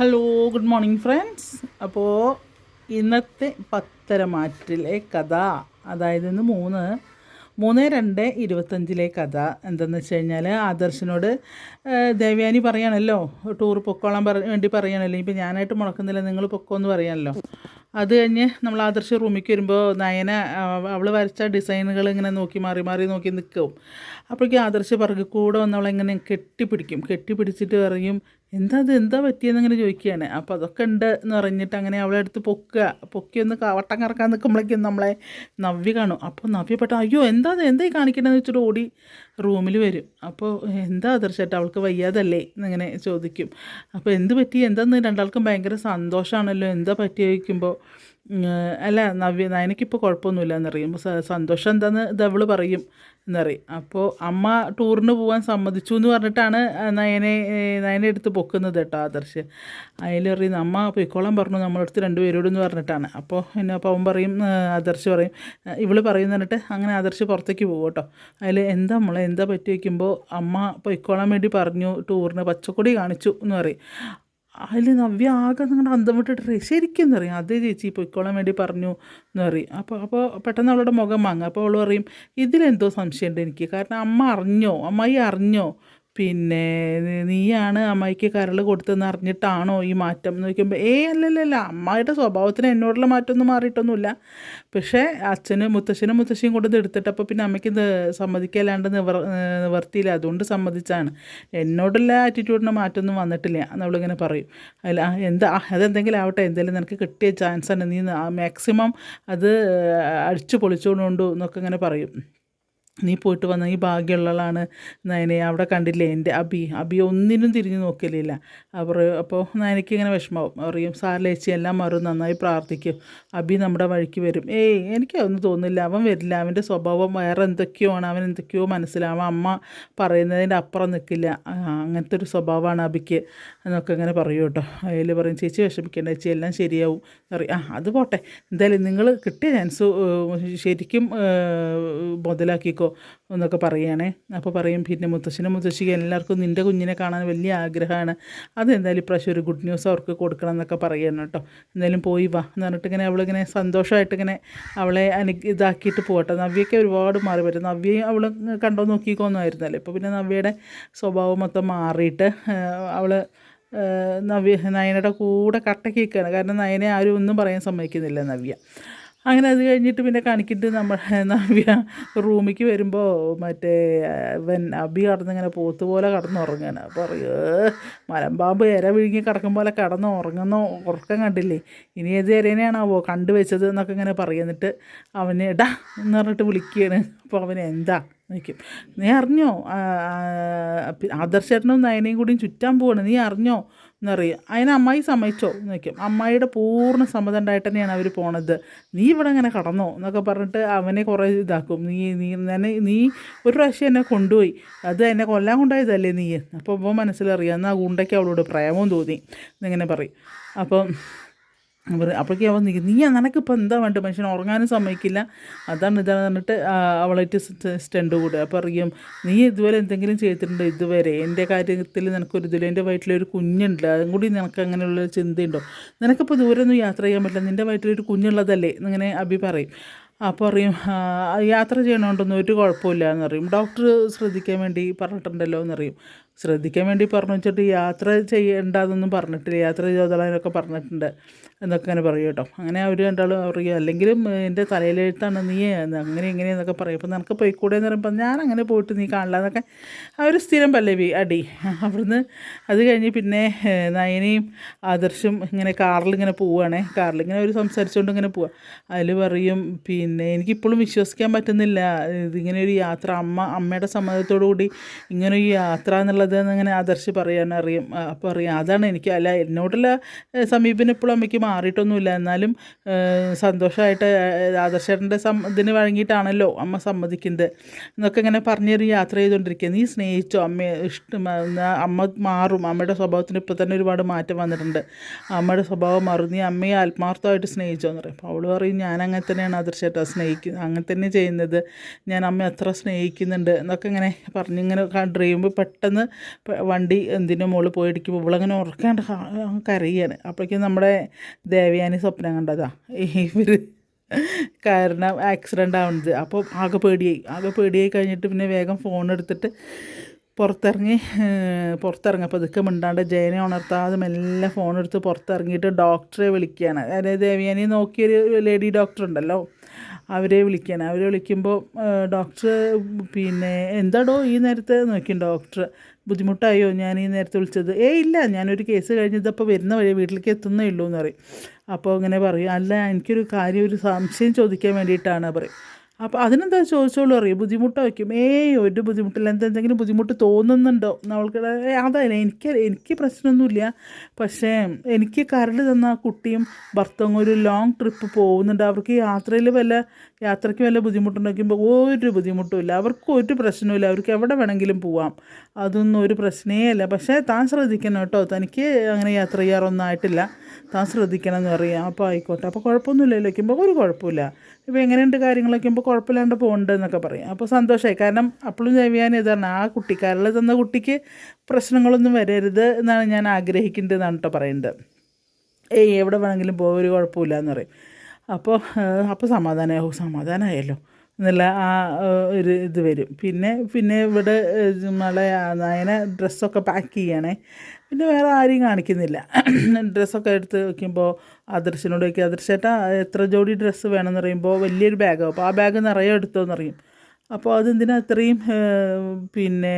Hello good morning friends അപ്പോൾ ഇന്നത്തെ പത്തര മാറ്റിലെ കഥ അതായത് ഇന്ന് മൂന്ന് മൂന്ന് രണ്ട് ഇരുപത്തഞ്ചിലെ കഥ എന്തെന്ന് വെച്ച് കഴിഞ്ഞാൽ ആദർശനോട് ദേവ്യാനി പറയാണല്ലോ. ടൂർ പൊക്കോളാൻ പറ വേണ്ടി പറയാണല്ലോ. ഇപ്പം ഞാനായിട്ട് മുടക്കുന്നില്ല നിങ്ങൾ പൊക്കോന്ന് പറയാനല്ലോ. അത് കഴിഞ്ഞ് നമ്മൾ ആദർശ റൂമിലേക്ക് വരുമ്പോൾ നയന അവൾ വരച്ച ഡിസൈനുകൾ ഇങ്ങനെ നോക്കി മാറി മാറി നോക്കി നിൽക്കും അപ്പോഴേക്കും ആദർശ പിറകെ കൂടെ വന്ന് കെട്ടിപ്പിടിക്കും. കെട്ടിപ്പിടിച്ചിട്ട് പറയും എന്താ അത്? എന്താ പറ്റിയെന്ന് അങ്ങനെ ചോദിക്കുകയാണ്. അപ്പോൾ അതൊക്കെ ഉണ്ട് എന്ന് പറഞ്ഞിട്ട് അങ്ങനെ അവളെ അടുത്ത് പൊക്കുക. പൊക്കി ഒന്ന് വട്ടം കറക്കാൻ നിൽക്കുമ്പോഴേക്കും നമ്മളെ നവ്യ കാണും. അപ്പോൾ നവ്യ പെട്ട അയ്യോ എന്താ അത്? എന്തായി കാണിക്കണമെന്ന് വെച്ചിട്ട് ഓടി റൂമിൽ വരും. അപ്പോൾ എന്താ ആദർശമായിട്ട് അവൾക്ക് വയ്യാതല്ലേ? എന്നിങ്ങനെ ചോദിക്കും. അപ്പോൾ എന്ത് പറ്റി? എന്താന്ന് രണ്ടാൾക്കും ഭയങ്കര സന്തോഷമാണല്ലോ എന്താ പറ്റി ചോദിക്കുമ്പോൾ അല്ല നവ്യ നയനക്കിപ്പോൾ കുഴപ്പമൊന്നുമില്ല എന്നറിയും സന്തോഷം എന്താണെന്ന് അവൾ പറയും. എന്നറിയും അപ്പോൾ അമ്മ ടൂറിന് പോകാൻ സമ്മതിച്ചു എന്ന് പറഞ്ഞിട്ടാണ് നയനെ നയനെ എടുത്ത് പൊക്കുന്നത് കേട്ടോ ആദർശ്. പറയും അമ്മ പൊയ്ക്കോളാൻ പറഞ്ഞു നമ്മളടുത്ത് രണ്ടുപേരോടെന്ന് പറഞ്ഞിട്ടാണ്. അപ്പോൾ പിന്നെ അപ്പോൾ അവൻ പറയും ആദർശ് പറയും ഇവൾ പറയും എന്നിട്ട് അങ്ങനെ ആദർശ് പുറത്തേക്ക് പോകും കേട്ടോ. അതിൽ എന്താ നമ്മളെ എന്താ പറ്റി? വയ്ക്കുമ്പോൾ അമ്മ പൊയ്ക്കോളാൻ വേണ്ടി പറഞ്ഞു ടൂറിന് പച്ചക്കൊടി കാണിച്ചു എന്ന് പറയും. അതിൽ നവ്യ ആകെ നിങ്ങളുടെ അന്തം വിട്ടിട്ട് ശരിക്കും എന്ന് പറയും അതേ ചേച്ചി പൊയ്ക്കോളാൻ വേണ്ടി പറഞ്ഞു എന്ന് പറയും. അപ്പോൾ അപ്പോൾ പെട്ടെന്ന് അവളുടെ മുഖം വാങ്ങും അപ്പോൾ അവൾ പറയും ഇതിലെന്തോ സംശയമുണ്ട് എനിക്ക്. കാരണം അമ്മ അറിഞ്ഞോ? അമ്മായി അറിഞ്ഞോ? പിന്നെ നീയാണ് അമ്മയ്ക്ക് കരൾ കൊടുത്തെന്ന് അറിഞ്ഞിട്ടാണോ ഈ മാറ്റം എന്ന് ചോദിക്കുമ്പോൾ ഏ അല്ലല്ലല്ല അമ്മയുടെ സ്വഭാവത്തിന് എന്നോടുള്ള മാറ്റമൊന്നും മാറിയിട്ടൊന്നുമില്ല. പക്ഷേ അച്ഛന് മുത്തശ്ശനും മുത്തശ്ശിയും കൊണ്ട് എടുത്തിട്ടപ്പോൾ പിന്നെ അമ്മയ്ക്ക് സമ്മതിക്കല്ലാണ്ട് നിവർ നിവർത്തിയില്ല. അതുകൊണ്ട് സമ്മതിച്ചാണ്. എന്നോടുള്ള ആറ്റിറ്റ്യൂഡിന് മാറ്റമൊന്നും വന്നിട്ടില്ല. എന്നവളിങ്ങനെ പറയും. അല്ല എന്താ അതെന്തെങ്കിലും ആവട്ടെ എന്തെങ്കിലും നിനക്ക് കിട്ടിയ ചാൻസ് ചാൻസാണ് നീ മാക്സിമം അത് അടിച്ചു പൊളിച്ചുകൊണ്ടു എന്നൊക്കെ ഇങ്ങനെ പറയും. നീ പോയിട്ട് വന്ന ഈ ഭാഗ്യമുള്ളതാണ് നയനെ. അവിടെ കണ്ടില്ലേ എന്റെ അബി. അബി ഒന്നിനും തിരിഞ്ഞു നോക്കലില്ല. അവർ അപ്പോൾ നയനയ്ക്ക് ഇങ്ങനെ വിഷമാവും അറിയും സാറിലേച്ചി എല്ലാം മാറും. നന്നായി പ്രാർത്ഥിക്കും. അബി നമ്മുടെ വഴിക്ക് വരും. ഏയ് എനിക്കതൊന്നും തോന്നുന്നില്ല. അവൻ വരില്ല. അവന്റെ സ്വഭാവം വേറെ എന്തൊക്കെയോ ആണ്. അവൻ എന്തൊക്കെയോ മനസ്സിലാവും. അമ്മ പറയുന്നതിന്റെ അപ്പുറം നിൽക്കില്ല. അങ്ങനത്തെ ഒരു സ്വഭാവമാണ് അബിക്ക് എന്നൊക്കെ ഇങ്ങനെ പറയും കേട്ടോ. അതിൽ പറയും ചേച്ചി വിഷമിക്കേണ്ട ചേച്ചി എല്ലാം ശരിയാവും. പറയും ആ അത് പോട്ടെ. എന്തായാലും നിങ്ങൾ കിട്ടിയ ചാൻസ് ശരിക്കും മുതലാക്കിക്കോ. എന്നൊക്കെ പറയുകയാണേ. അപ്പോൾ പറയും പിന്നെ മുത്തശ്ശനും മുത്തശ്ശിക്ക് എല്ലാവർക്കും നിന്റെ കുഞ്ഞിനെ കാണാൻ വലിയ ആഗ്രഹമാണ്. അതെന്തായാലും ഇപ്രാവശ്യം ഒരു ഗുഡ് ന്യൂസ് അവർക്ക് കൊടുക്കണം എന്നൊക്കെ പറയുകയാണ് കേട്ടോ. എന്തായാലും പോയി വാ. എന്ന് പറഞ്ഞിട്ട് ഇങ്ങനെ അവളിങ്ങനെ സന്തോഷമായിട്ട് ഇങ്ങനെ അവളെ അനു ഇതാക്കിയിട്ട് പോകട്ടെ. നവ്യയ്ക്ക് ഒരുപാട് മാറി പറ്റും നവ്യയും അവൾ കണ്ടോ നോക്കിക്കോന്നായിരുന്നല്ലേ ഇപ്പോൾ പിന്നെ നവ്യയുടെ സ്വഭാവം മൊത്തം മാറിയിട്ട് അവൾ നവ്യ നയനയുടെ കൂടെ കട്ടക്കിക്കുകയാണ് കാരണം നയനെ ആരും ഒന്നും പറയാൻ സമ്മതിക്കുന്നില്ല നവ്യ. അങ്ങനെ അത് കഴിഞ്ഞിട്ട് പിന്നെ കാണിക്കിട്ട് നമ്മൾ നവ്യ റൂമിലേക്ക് വരുമ്പോൾ മറ്റേ വൻ അബി കടന്നിങ്ങനെ പോത്ത് പോലെ കടന്നുറങ്ങാണ്. അപ്പോൾ പറയൂ മലമ്പാമ്പ് ഇര വിഴുങ്ങി കിടക്കും പോലെ കടന്ന് ഉറങ്ങുന്ന ഉറക്കം കണ്ടില്ലേ? ഇനി ഏത് ഇരേനെയാണാവോ കണ്ടു വെച്ചത് എന്നൊക്കെ ഇങ്ങനെ പറയുന്നിട്ട് അവനെ ഇടാ എന്ന് പറഞ്ഞിട്ട് വിളിക്കുകയാണ്. അപ്പോൾ അവന് എന്താ? നിൽക്കും നീ അറിഞ്ഞോ? ആദർശേട്ടനും നയനയും കൂടിയും ചുറ്റാൻ പോവാണ്. നീ അറിഞ്ഞോ? എന്നറിയും അതിന് അമ്മായി സമ്മതിച്ചോ എന്ന് വയ്ക്കും അമ്മായിയുടെ പൂർണ സമ്മതം ഉണ്ടായിട്ട് തന്നെയാണ് അവർ പോണത്. നീ ഇവിടെ ഇങ്ങനെ കടന്നോ എന്നൊക്കെ പറഞ്ഞിട്ട് അവനെ കുറേ ഇതാക്കും. നീ നീ എന്നെ നീ ഒരു പ്രാവശ്യം എന്നെ കൊണ്ടുപോയി. അത് എന്നെ കൊല്ലാൻ കൊണ്ടായതല്ലേ നീ? അപ്പോൾ ഇപ്പോൾ മനസ്സിലറിയാം. എന്നാൽ ഗുണ്ടയ്ക്ക് അവളോട് പ്രേമവും തോന്നി. എന്നിങ്ങനെ പറയും. അപ്പം അവർ അപ്പോഴേക്കും അവൻ നിൽക്കും നീ നിനക്കിപ്പോൾ എന്താ വേണ്ടത് മനുഷ്യൻ ഉറങ്ങാനും സമ്മതിക്കില്ല. അതാണ് ഇതാണ് പറഞ്ഞിട്ട് അവളായിട്ട് സ്റ്റണ്ട് കൂടുക അപ്പോൾ അറിയും നീ ഇതുവരെ എന്തെങ്കിലും ചെയ്തിട്ടുണ്ടോ ഇതുവരെ? എന്റെ കാര്യത്തിൽ നിനക്കൊരു ഇതിൽ എന്റെ വയറ്റിലൊരു കുഞ്ഞുണ്ട്. അതും കൂടി നിനക്ക് അങ്ങനെയുള്ള ചിന്തയുണ്ടോ? നിനക്കിപ്പോൾ ദൂരെ ഒന്നും യാത്ര ചെയ്യാൻ പറ്റില്ല. നിന്റെ വയറ്റിലൊരു കുഞ്ഞുള്ളതല്ലേ? എന്നിങ്ങനെ അഭി പറയും. അപ്പോൾ പറയും യാത്ര ചെയ്യണോണ്ടൊന്നും ഒരു കുഴപ്പമില്ല എന്നറിയും ഡോക്ടർ ശ്രദ്ധിക്കാൻ വേണ്ടി പറഞ്ഞിട്ടുണ്ടല്ലോ എന്നറിയും ശ്രദ്ധിക്കാൻ വേണ്ടി പറഞ്ഞു വെച്ചിട്ട് യാത്ര ചെയ്യേണ്ടതെന്നും പറഞ്ഞിട്ടില്ല. യാത്ര ചെയ്തോളാനൊക്കെ പറഞ്ഞിട്ടുണ്ട് എന്നൊക്കെ അങ്ങനെ പറയും കേട്ടോ. അങ്ങനെ അവർ രണ്ടാളും പറയും അല്ലെങ്കിലും എന്റെ തലയിലെഴുത്താണ് നീ അങ്ങനെ ഇങ്ങനെ എന്നൊക്കെ പറയും. അപ്പോൾ നിനക്ക് പോയിക്കൂടെ എന്ന് പറയുമ്പോൾ ഞാൻ അങ്ങനെ പോയിട്ട് നീ കാണില്ല എന്നൊക്കെ അവർ സ്ഥിരം പല്ലവി അടി. അവിടുന്ന് അത് കഴിഞ്ഞ് പിന്നെ നയനയും ആദർശും ഇങ്ങനെ കാറിൽ ഇങ്ങനെ പോവുകയാണേ കാറിൽ ഇങ്ങനെ അവർ സംസാരിച്ചുകൊണ്ട് ഇങ്ങനെ പോവുക അതിൽ പറയും പിന്നെ എനിക്കിപ്പോഴും വിശ്വസിക്കാൻ പറ്റുന്നില്ല. ഇതിങ്ങനെ ഒരു യാത്ര. അമ്മ അമ്മയുടെ സമ്മതത്തോടു കൂടി ഇങ്ങനെ ഒരു യാത്ര എന്നുള്ളത് ഇങ്ങനെ ആദർശ് പറയാൻ അറിയും അപ്പോൾ അറിയാം. അതാണ് എനിക്ക് അല്ല എന്നോടുള്ള സമീപനം ഇപ്പോഴും അമ്മയ്ക്ക് മാറിയിട്ടൊന്നുമില്ല. എന്നാലും സന്തോഷമായിട്ട് ആദർശേട്ടന്റെ സം ഇതിന് വഴങ്ങിയിട്ടാണല്ലോ അമ്മ സമ്മതിക്കുന്നത്. എന്നൊക്കെ ഇങ്ങനെ പറഞ്ഞൊരു യാത്ര ചെയ്തുകൊണ്ടിരിക്കുക. നീ സ്നേഹിച്ചോ? അമ്മയെ ഇഷ്ടം അമ്മ മാറും. അമ്മയുടെ സ്വഭാവത്തിന് ഇപ്പോൾ തന്നെ ഒരുപാട് മാറ്റം വന്നിട്ടുണ്ട്. അമ്മയുടെ സ്വഭാവം മാറും. നീ അമ്മയെ ആത്മാർത്ഥമായിട്ട് സ്നേഹിച്ചോ എന്ന് പറയും. അപ്പോൾ അവൾ പറയും ഞാൻ അങ്ങനെ തന്നെയാണ് ആദർശേട്ടാ സ്നേഹിക്കുന്നത് അങ്ങനെ തന്നെ ചെയ്യുന്നത്. ഞാൻ അമ്മ എത്ര സ്നേഹിക്കുന്നുണ്ട്. എന്നൊക്കെ ഇങ്ങനെ പറഞ്ഞിങ്ങനെ ഡ്രീം പെട്ടെന്ന് വണ്ടി എന്തിന്റെ മുകളിൽ പോയി ഇടിക്കുമ്പോൾ ഇവളങ്ങനെ ഉറക്കാണ്ട് കരയാണ്. അപ്പോഴേക്കും നമ്മുടെ ദേവയാനി സ്വപ്നം കണ്ടതാ. ഇവർ കാരണം ആക്സിഡന്റ് ആവുന്നത്. അപ്പോൾ ആകെ പേടിയായി. ആകെ പേടിയായി കഴിഞ്ഞിട്ട് പിന്നെ വേഗം ഫോൺ എടുത്തിട്ട് പുറത്തിറങ്ങി പുറത്തിറങ്ങി. അപ്പോൾ ഇതൊക്കെ മിണ്ടാണ്ട് ജയനെ ഉണർത്താതെ മെല്ലെ ഫോൺ എടുത്ത് പുറത്തിറങ്ങിയിട്ട് ഡോക്ടറെ വിളിക്കുകയാണ് അതായത് ദേവിയാനി നോക്കിയൊരു ലേഡി ഡോക്ടർ ഉണ്ടല്ലോ അവരെ വിളിക്കുകയാണ് അവരെ വിളിക്കുമ്പോൾ ഡോക്ടർ പിന്നെ എന്താടോ ഈ നേരത്തെ നോക്കി ഡോക്ടർ ബുദ്ധിമുട്ടായോ? ഞാൻ ഈ നേരത്തെ വിളിച്ചത്. ഏയ് ഇല്ല ഞാനൊരു കേസ് കഴിഞ്ഞതപ്പോൾ വരുന്ന വഴി വീട്ടിലേക്ക് എത്തുന്നേ ഉള്ളൂ എന്ന് പറയും. അപ്പോൾ അങ്ങനെ പറയും. അല്ല എനിക്കൊരു കാര്യം ഒരു സംശയം ചോദിക്കാൻ വേണ്ടിയിട്ടാണ് പറയും. അപ്പോൾ അതിനെന്താ ചോദിച്ചോളൂ അറിയും? ബുദ്ധിമുട്ട് വയ്ക്കും. ഏയ് ഒരു ബുദ്ധിമുട്ടില്ല. എന്താ എന്തെങ്കിലും ബുദ്ധിമുട്ട് തോന്നുന്നുണ്ടോ? നമ്മൾക്ക് അതല്ല. എനിക്ക് എനിക്ക് പ്രശ്നമൊന്നുമില്ല. പക്ഷേ എനിക്ക് കരട് തന്ന കുട്ടിയും ഭർത്താവും ഒരു ലോങ് ട്രിപ്പ് പോകുന്നുണ്ട്. അവർക്ക് യാത്രയിൽ വല്ല യാത്രയ്ക്ക് വല്ല ബുദ്ധിമുട്ടുണ്ടാക്കുമ്പോൾ ഒരു ബുദ്ധിമുട്ടുമില്ല. അവർക്ക് ഒരു പ്രശ്നവുമില്ല. അവർക്ക് എവിടെ വേണമെങ്കിലും പോവാം. അതൊന്നും ഒരു പ്രശ്നമേ അല്ല. പക്ഷേ താൻ ശ്രദ്ധിക്കണം കേട്ടോ. തനിക്ക് അങ്ങനെ യാത്ര ചെയ്യാറൊന്നും ആയിട്ടില്ല. താൻ ശ്രദ്ധിക്കണം എന്ന് പറയാം. അപ്പോൾ ആയിക്കോട്ടെ. അപ്പോൾ കുഴപ്പമൊന്നുമില്ല വയ്ക്കുമ്പോൾ ഒരു കുഴപ്പമില്ല. ഇപ്പോൾ എങ്ങനെയുണ്ട് കാര്യങ്ങളൊക്കെ? ഇപ്പോൾ കുഴപ്പമില്ലാണ്ട് പോകുന്നുണ്ട് എന്നൊക്കെ പറയും. അപ്പോൾ സന്തോഷമായി കാരണം അപ്പോഴും ജൈവിയാനും ഇതാണ്. ആ കുട്ടി കരൾ തന്ന കുട്ടിക്ക് പ്രശ്നങ്ങളൊന്നും വരരുത് എന്നാണ് ഞാൻ ആഗ്രഹിക്കേണ്ടത് എന്നാണ് കേട്ടോ പറയുന്നത് ഏയ് എവിടെ വേണമെങ്കിലും പോകും ഒരു കുഴപ്പമില്ല എന്ന് പറയും അപ്പോൾ അപ്പോൾ സമാധാനമായി ഓ സമാധാനമായല്ലോ എന്നുള്ള ആ ഒരു ഇത് വരും. പിന്നെ പിന്നെ ഇവിടെ നമ്മളെ നയനെ ഡ്രസ്സൊക്കെ പാക്ക് ചെയ്യണേ. പിന്നെ വേറെ ആരെയും കാണിക്കുന്നില്ല. ഡ്രസ്സൊക്കെ എടുത്ത് വെക്കുമ്പോൾ ആദർശനോട് വയ്ക്കുക ആദർശേട്ടാ എത്ര ജോഡി ഡ്രസ്സ് വേണമെന്ന് പറയുമ്പോൾ വലിയൊരു ബാഗാവും അപ്പോൾ ആ ബാഗ് നിറയെ എടുത്തോന്ന് അറിയും അപ്പോൾ അതെന്തിനാ ഇത്രയും പിന്നെ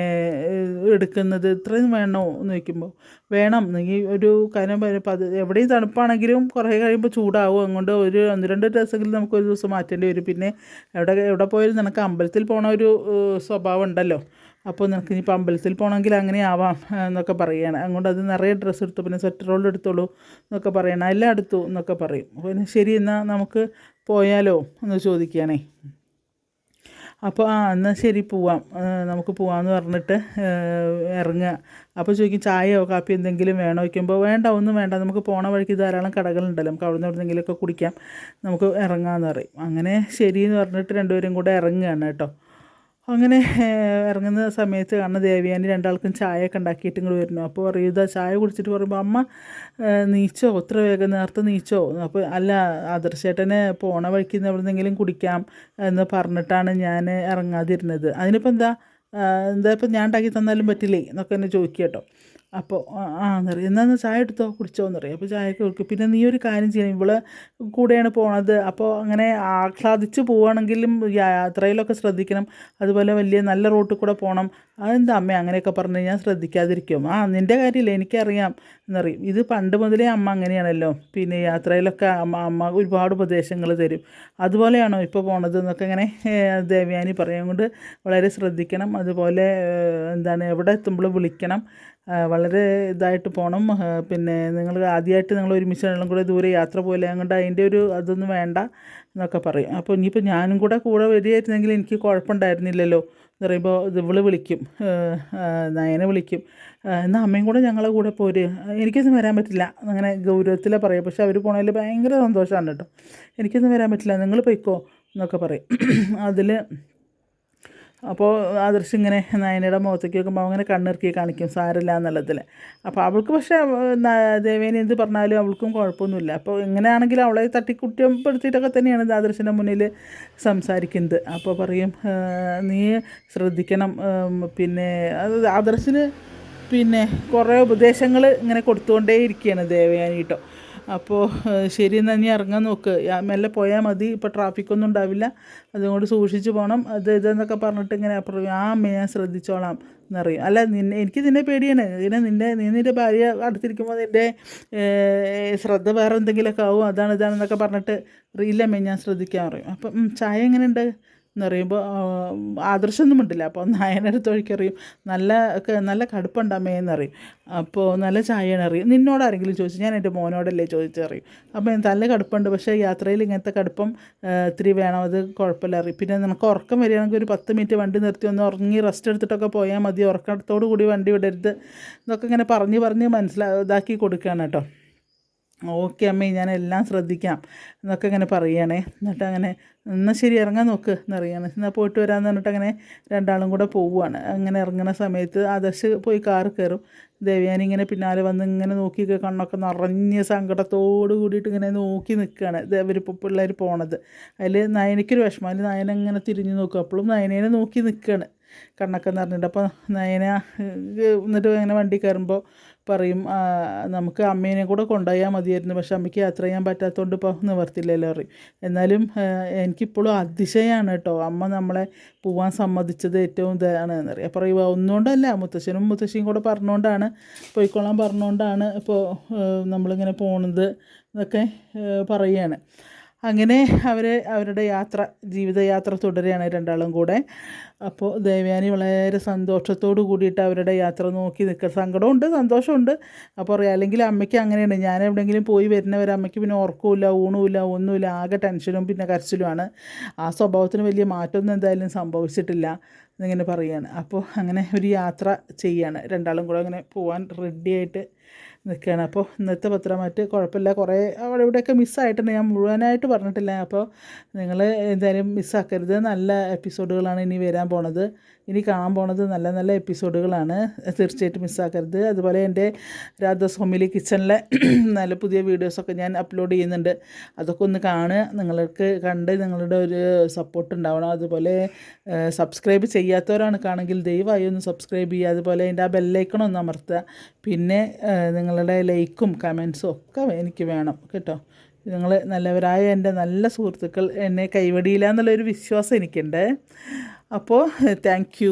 എടുക്കുന്നത് ഇത്രയും വേണോ എന്ന് ചോദിക്കുമ്പോൾ വേണം എന്നെങ്കിൽ ഒരു കാര്യം അത് എവിടെയും തണുപ്പാണെങ്കിലും കുറേ കഴിയുമ്പോൾ ചൂടാവും അതുകൊണ്ട് ഒരു ഒന്ന് രണ്ട് ഡ്രസ്സെങ്കിലും നമുക്ക് ഒരു ദിവസം മാറ്റേണ്ടി വരും. പിന്നെ എവിടെ എവിടെ പോയാലും നിനക്ക് അമ്പലത്തിൽ പോണ ഒരു സ്വഭാവം ഉണ്ടല്ലോ. അപ്പോൾ നിനക്ക് ഇനിയിപ്പോൾ അമ്പലത്തിൽ പോകണമെങ്കിൽ അങ്ങനെ ആവാം എന്നൊക്കെ പറയുകയാണ് അങ്ങോട്ട് അത് നിറയെ ഡ്രസ്സ് എടുത്തു പിന്നെ സ്വെറ്റർ റോൾ എടുത്തോളൂ എന്നൊക്കെ പറയണം. എല്ലാം എടുത്തു എന്നൊക്കെ പറയും. പിന്നെ ശരി എന്നാൽ നമുക്ക് പോയാലോ എന്ന് ചോദിക്കുകയാണേ. അപ്പോൾ ആ എന്നാൽ ശരി പോവാം. നമുക്ക് പോവാമെന്ന് പറഞ്ഞിട്ട് ഇറങ്ങുക. അപ്പോൾ ചോദിക്കും ചായയോ കാപ്പി എന്തെങ്കിലും വേണോ? വയ്ക്കുമ്പോൾ വേണ്ട ഒന്നും വേണ്ട. നമുക്ക് പോണ വഴിക്ക് ധാരാളം കടകളുണ്ടല്ലോ. നമുക്ക് അവിടെ നിന്ന് കുടിക്കാം. നമുക്ക് ഇറങ്ങാമെന്ന് പറയും. അങ്ങനെ ശരി എന്ന് പറഞ്ഞിട്ട് രണ്ടുപേരും കൂടെ ഇറങ്ങുകയാണ് കേട്ടോ. അങ്ങനെ ഇറങ്ങുന്ന സമയത്ത് കാണുന്ന ദേവിയാനി രണ്ടാൾക്കും ചായയൊക്കെ ഉണ്ടാക്കിയിട്ട് ഇങ്ങോട്ട് വരുന്നു. അപ്പോൾ പറയും ചായ കുടിച്ചിട്ട് പറയുമ്പോൾ അമ്മ നീച്ചോ? ഇത്ര വേഗം നേരത്തെ നീച്ചോ? അപ്പോൾ അല്ല ആദർശേട്ടനെ പോണ വഴിക്ക് നിന്ന് എവിടെന്നെങ്കിലും കുടിക്കാം എന്ന് പറഞ്ഞിട്ടാണ് ഞാൻ ഇറങ്ങാതിരുന്നത്. അതിനിപ്പോൾ എന്താ എന്താ ഇപ്പം ഞാൻ ഉണ്ടാക്കി തന്നാലും പറ്റില്ലേ എന്നൊക്കെ എന്നെ ചോദിക്കുക കേട്ടോ. അപ്പോൾ ആ എന്നറിയാം എന്നാന്ന് ചായ എടുത്തോ? കുടിച്ചോ? എന്നറിയാം അപ്പോൾ ചായയൊക്കെ കൊടുക്കും. പിന്നെ നീ ഒരു കാര്യം ചെയ്യണം. ഇവൾ കൂടെയാണ് പോണത്. അപ്പോൾ അങ്ങനെ ആഹ്ലാദിച്ച് പോവുകയാണെങ്കിലും യാത്രയിലൊക്കെ ശ്രദ്ധിക്കണം. അതുപോലെ വലിയ നല്ല റൂട്ടിൽ കൂടെ പോകണം അതെന്താ അമ്മ അങ്ങനെയൊക്കെ പറഞ്ഞ് ഞാൻ ശ്രദ്ധിക്കാതിരിക്കും. ആ നിന്റെ കാര്യമില്ല? എനിക്കറിയാം. എന്നറിയും ഇത് പണ്ട് മുതലേ അമ്മ അങ്ങനെയാണല്ലോ. പിന്നെ യാത്രയിലൊക്കെ അമ്മ അമ്മ ഒരുപാട് ഉപദേശങ്ങൾ തരും. അതുപോലെയാണോ ഇപ്പോൾ പോണത് എന്നൊക്കെ ഇങ്ങനെ ദേവ്യാനി ദേവയാനി പറയും. കൊണ്ട് വളരെ ശ്രദ്ധിക്കണം. അതുപോലെ എന്താണ് എവിടെ എത്തുമ്പോൾ വിളിക്കണം. വളരെ ഇതായിട്ട് പോകണം പിന്നെ നിങ്ങൾ ആദ്യമായിട്ട് നിങ്ങൾ ഒരുമിച്ച് എല്ലാം കൂടെ ദൂരെ യാത്ര പോലെ അങ്ങോട്ട് അതിന്റെ ഒരു അതൊന്നും വേണ്ട എന്നൊക്കെ പറയും. അപ്പോൾ ഇനിയിപ്പോൾ ഞാനും കൂടെ കൂടെ വരികയായിരുന്നെങ്കിൽ എനിക്ക് കുഴപ്പമുണ്ടായിരുന്നില്ലല്ലോ എന്ന് പറയുമ്പോൾ ഇവൾ വിളിക്കും. നയനെ വിളിക്കും. എന്നാൽ അമ്മയും കൂടെ ഞങ്ങളെ കൂടെ പോര്. എനിക്കൊന്നും വരാൻ പറ്റില്ല. അങ്ങനെ ഗൗരവത്തിലെ പറയും പക്ഷെ അവർ പോണതിൽ ഭയങ്കര സന്തോഷമാണ് കേട്ടോ. എനിക്കൊന്നും വരാൻ പറ്റില്ല. നിങ്ങൾ പൊയ്ക്കോ എന്നൊക്കെ പറയും. അതിൽ അപ്പോൾ ആദർശ് ഇങ്ങനെ നയനയുടെ മുഖത്തേക്ക് നോക്കുമ്പോൾ അങ്ങനെ കണ്ണിറക്കി കാണിക്കും സാരില്ല എന്നുള്ളതിൽ. അപ്പോൾ അവൾക്ക് പക്ഷേ ദേവേനെ എന്ത് പറഞ്ഞാലും അവൾക്കും കുഴപ്പമൊന്നുമില്ല. അപ്പോൾ എങ്ങനെയാണെങ്കിലും അവളെ തട്ടിക്കുറ്റപ്പെടുത്തിയിട്ടൊക്കെ തന്നെയാണ് ആദർശിന്റെ മുന്നിൽ സംസാരിക്കുന്നത്. അപ്പോൾ പറയും നീ ശ്രദ്ധിക്കണം പിന്നെ അത് ആദർശിന് പിന്നെ കുറേ ഉപദേശങ്ങൾ ഇങ്ങനെ കൊടുത്തുകൊണ്ടേ ഇരിക്കുകയാണ് ദേവയാനി അപ്പോൾ ശരി എന്നാൽ നീ ഇറങ്ങാൻ നോക്ക്. മെല്ലെ പോയാൽ മതി. ഇപ്പോൾ ട്രാഫിക്കൊന്നും ഉണ്ടാവില്ല. അതുകൊണ്ട് സൂക്ഷിച്ച് പോകണം അത് ഇതെന്നൊക്കെ പറഞ്ഞിട്ട് ഇങ്ങനെ അപ്പുറം ആ അമ്മ ഞാൻ ശ്രദ്ധിച്ചോളാം എന്നറിയും. അല്ല നിന്നെ എനിക്ക് നിന്നെ പേടിയാണ്. ഇങ്ങനെ നിന്നെ നീ നിന്റെ ഭാര്യ അടുത്തിരിക്കുമ്പോൾ നിന്റെ ശ്രദ്ധ വേറെ എന്തെങ്കിലുമൊക്കെ ആവും. അതാണ് ഇതാണെന്നൊക്കെ പറഞ്ഞിട്ട് ഇല്ലമ്മേ ഞാൻ ശ്രദ്ധിക്കാൻ പറയും. അപ്പം "ഉം, ചായ എങ്ങനെയുണ്ട്? എന്ന് പറയുമ്പോൾ ആദർശമൊന്നും ഉണ്ടല്ലോ. അപ്പോൾ നായനടുത്ത് ഒഴിക്കറിയും നല്ല നല്ല കടുപ്പുണ്ടമ്മേ എന്നറിയും. അപ്പോൾ നല്ല ചായയാണ് അറിയും. നിന്നോട് ആരെങ്കിലും ചോദിച്ചു ഞാൻ എന്റെ മോനോടല്ലേ ചോദിച്ചറിയും അപ്പോൾ നല്ല കടുപ്പുണ്ട്. പക്ഷേ യാത്രയിൽ ഇങ്ങനത്തെ കടുപ്പം ഇത്തിരി വേണം. അത് കുഴപ്പമില്ല അറിയും. പിന്നെ നമുക്ക് ഉറക്കം വരികയാണെങ്കിൽ ഒരു പത്ത് മിനിറ്റ് വണ്ടി നിർത്തി ഒന്ന് ഉറങ്ങി റെസ്റ്റ് എടുത്തിട്ടൊക്കെ പോയാൽ മതി. ഉറക്കത്തോടു കൂടി വണ്ടി വിടരുത്. എന്നൊക്കെ ഇങ്ങനെ പറഞ്ഞ് പറഞ്ഞ് മനസ്സിലാക്കി കൊടുക്കുകയാണ് കേട്ടോ. ഓക്കെ അമ്മേ ഞാൻ എല്ലാം ശ്രദ്ധിക്കാം. എന്നൊക്കെ ഇങ്ങനെ പറയണേ. എന്നിട്ട് അങ്ങനെ എന്നാൽ ശരി ഇറങ്ങാൻ നോക്ക് എന്നറിയാണ് എന്നാൽ പോയിട്ട് വരാമെന്ന് പറഞ്ഞിട്ട് അങ്ങനെ രണ്ടാളും കൂടെ പോവുകയാണ് അങ്ങനെ ഇറങ്ങുന്ന സമയത്ത് ആദർശ് പോയി കാറ് കയറും. ദേവയാനി ഇങ്ങനെ പിന്നാലെ വന്ന് ഇങ്ങനെ നോക്കി കണ്ണൊക്കെ നിറഞ്ഞ സങ്കടത്തോട് കൂടിയിട്ട് ഇങ്ങനെ നോക്കി നിൽക്കുകയാണ് അവരിപ്പോൾ പിള്ളേർ പോണത്. അതിൽ നയനയ്ക്കൊരു വിഷമം. അതിൽ നയന ഇങ്ങനെ തിരിഞ്ഞു നോക്കും. അപ്പോഴും നയനേനെ നോക്കി നിൽക്കുകയാണ് കണ്ണൊക്കെ നിറഞ്ഞിട്ട്. അപ്പോൾ നയന എന്നിട്ട് ഇങ്ങനെ വണ്ടി കയറുമ്പോൾ പറയും നമുക്ക് അമ്മേനെ കൂടെ കൊണ്ടുപോയാൽ മതിയായിരുന്നു പക്ഷെ അമ്മയ്ക്ക് യാത്ര ചെയ്യാൻ പറ്റാത്തതുകൊണ്ട് ഇപ്പോൾ നിവർത്തില്ലല്ലോ പറയും. എന്നാലും എനിക്കിപ്പോഴും അതിശയമാണ് കേട്ടോ അമ്മ നമ്മളെ പോവാൻ സമ്മതിച്ചത് ഏറ്റവും ഇതാണ് എന്നറിയാം പറയുക ഒന്നുകൊണ്ടല്ല മുത്തശ്ശനും മുത്തശ്ശിയും കൂടെ പറഞ്ഞുകൊണ്ടാണ് പോയിക്കൊള്ളാൻ പറഞ്ഞുകൊണ്ടാണ് ഇപ്പോൾ നമ്മളിങ്ങനെ പോണത് എന്നൊക്കെ പറയുകയാണ് അങ്ങനെ അവർ അവരുടെ യാത്ര ജീവിതയാത്ര തുടരുകയാണ് രണ്ടാളും കൂടെ. അപ്പോൾ ദേവയാനി വളരെ സന്തോഷത്തോട് കൂടിയിട്ട് അവരുടെ യാത്ര നോക്കി നിൽക്കുക സങ്കടമുണ്ട് സന്തോഷമുണ്ട്. അപ്പോൾ പറയാം അല്ലെങ്കിൽ അമ്മയ്ക്ക് അങ്ങനെയാണ്. ഞാൻ എവിടെയെങ്കിലും പോയി വരുന്നവരെ അമ്മയ്ക്ക് പിന്നെ ഉറക്കമില്ല ഊണുമില്ല ഒന്നുമില്ല. ആകെ ടെൻഷനും പിന്നെ കരച്ചിലുമാണ്. ആ സ്വഭാവത്തിന് വലിയ മാറ്റമൊന്നും എന്തായാലും സംഭവിച്ചിട്ടില്ല. എന്നിങ്ങനെ പറയുകയാണ് അപ്പോൾ അങ്ങനെ ഒരു യാത്ര ചെയ്യാണ്. രണ്ടാളും കൂടെ അങ്ങനെ പോകാൻ റെഡിയായിട്ട് നിൽക്കുകയാണ്. അപ്പോൾ ഇന്നത്തെ പത്രമായിട്ട് കുഴപ്പമില്ല. കുറേ അവിടെ ഇവിടെയൊക്കെ മിസ്സായിട്ടുണ്ട് ഞാൻ മുഴുവനായിട്ട് പറഞ്ഞിട്ടില്ല. അപ്പോൾ നിങ്ങൾ എന്തായാലും മിസ്സാക്കരുത് നല്ല എപ്പിസോഡുകളാണ് ഇനി വരാൻ പോണത്. ഇനി കാണാൻ പോണത് നല്ല നല്ല എപ്പിസോഡുകളാണ് തീർച്ചയായിട്ടും മിസ്സാക്കരുത് അതുപോലെ എന്റെ രാധാസ് ഹോമിലി കിച്ചണിലെ നല്ല പുതിയ വീഡിയോസൊക്കെ ഞാൻ അപ്ലോഡ് ചെയ്യുന്നുണ്ട്. അതൊക്കെ ഒന്ന് കാണുക. നിങ്ങൾക്ക് കണ്ട് നിങ്ങളുടെ ഒരു സപ്പോർട്ട് ഉണ്ടാവണം. അതുപോലെ സബ്സ്ക്രൈബ് ചെയ്യാത്തവരാണ് കാണെങ്കിൽ ദയവായി ഒന്ന് സബ്സ്ക്രൈബ് ചെയ്യുക. അതുപോലെ അതിന്റെ ആ ബെല്ലൈക്കണം ഒന്ന് അമർത്തുക. പിന്നെ നിങ്ങളുടെ ലൈക്കും കമൻസും ഒക്കെ എനിക്ക് വേണം കേട്ടോ. നിങ്ങൾ നല്ലവരായ എന്റെ നല്ല സുഹൃത്തുക്കൾ എന്നെ കൈവടിയില്ല എന്നുള്ളൊരു വിശ്വാസം എനിക്കുണ്ട്. അപ്പോൾ താങ്ക്